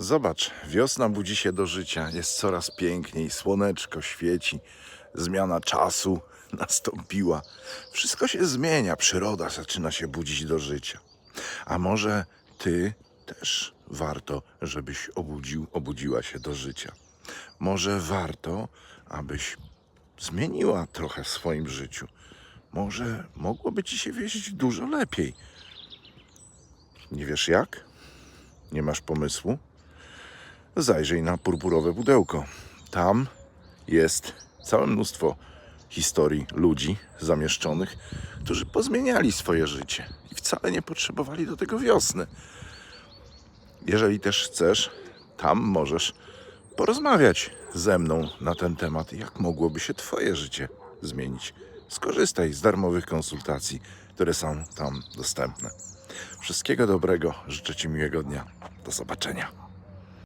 Zobacz, wiosna budzi się do życia, jest coraz piękniej, słoneczko świeci, zmiana czasu nastąpiła. Wszystko się zmienia, przyroda zaczyna się budzić do życia. A może ty też warto, żebyś obudził, obudziła się do życia. Może warto, abyś zmieniła trochę w swoim życiu. Może mogłoby ci się wieść dużo lepiej. Nie wiesz jak? Nie masz pomysłu? Zajrzyj na purpurowe pudełko. Tam jest całe mnóstwo historii ludzi zamieszczonych, którzy pozmieniali swoje życie i wcale nie potrzebowali do tego wiosny. Jeżeli też chcesz, tam możesz porozmawiać ze mną na ten temat, jak mogłoby się Twoje życie zmienić. Skorzystaj z darmowych konsultacji, które są tam dostępne. Wszystkiego dobrego, życzę Ci miłego dnia. Do zobaczenia.